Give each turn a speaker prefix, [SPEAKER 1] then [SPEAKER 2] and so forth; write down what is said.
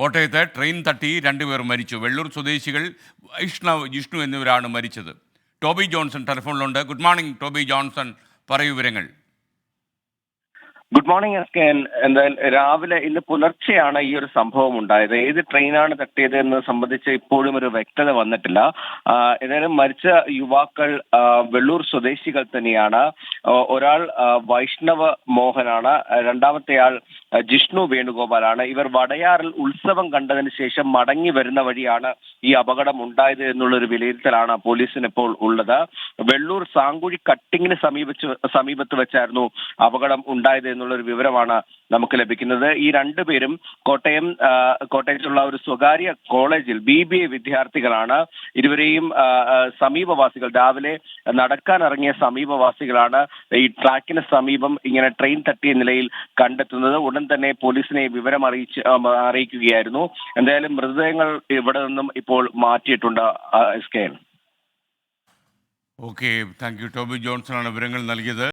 [SPEAKER 1] കോട്ടയത്ത് ട്രെയിൻ തട്ടി രണ്ടുപേർ മരിച്ചു. വെള്ളൂർ സ്വദേശികൾ വൈഷ്ണവ് ജിഷ്ണു എന്നിവരാണ് മരിച്ചത്. Toby Johnson ടെലിഫോണിലുണ്ട്. Good morning Toby Johnson. പറയൂ വിവരങ്ങൾ.
[SPEAKER 2] ഗുഡ് മോർണിംഗ് എസ് കെ എന്തായാലും രാവിലെ ഇന്ന് പുലർച്ചെയാണ് ഈ ഒരു സംഭവം ഉണ്ടായത്. ഏത് ട്രെയിനാണ് തട്ടിയത് എന്ന് സംബന്ധിച്ച് ഇപ്പോഴും ഒരു വ്യക്തത വന്നിട്ടില്ല. ഏതായാലും മരിച്ച യുവാക്കൾ വെള്ളൂർ സ്വദേശികൾ തന്നെയാണ്. ഒരാൾ വൈഷ്ണവ മോഹനാണ്. രണ്ടാമത്തെയാൾ ജിഷ്ണു വേണുഗോപാലാണ്. ഇവർ വടയാറിൽ ഉത്സവം കണ്ടതിന് ശേഷം മടങ്ങി വരുന്ന വഴിയാണ് ഈ അപകടം ഉണ്ടായത് എന്നുള്ളൊരു വിലയിരുത്തലാണ് പോലീസിന് ഇപ്പോൾ ഉള്ളത്. വെള്ളൂർ സാങ്കുഴി കട്ടിങ്ങിന് സമീപിച്ച് സമീപത്ത് വെച്ചായിരുന്നു അപകടം ഉണ്ടായത് എന്നുള്ളൊരു വിവരമാണ് നമുക്ക് ലഭിക്കുന്നത്. ഈ രണ്ടുപേരും കോട്ടയം കോട്ടയത്തുള്ള ഒരു സ്വകാര്യ കോളേജിൽ ബി ബി എ വിദ്യാർത്ഥികളാണ്. ഇരുവരെയും സമീപവാസികൾ. രാവിലെ നടക്കാനിറങ്ങിയ സമീപവാസികളാണ്. ഈ ട്രാക്കിന് സമീപം ഇങ്ങനെ ട്രെയിൻ തട്ടിയ നിലയിൽ കണ്ടെത്തുന്നത് ഉടൻ തന്നെ പോലീസിനെ വിവരം അറിയിച്ച് അറിയിക്കുകയായിരുന്നു. എന്തായാലും മൃതദേഹങ്ങൾ ഇവിടെ നിന്നും ഇപ്പോൾ മാറ്റിയിട്ടുണ്ട്
[SPEAKER 1] ഓക്കെ താങ്ക് യു ടോബി ആണ് വിവരങ്ങൾ നൽകിയത്.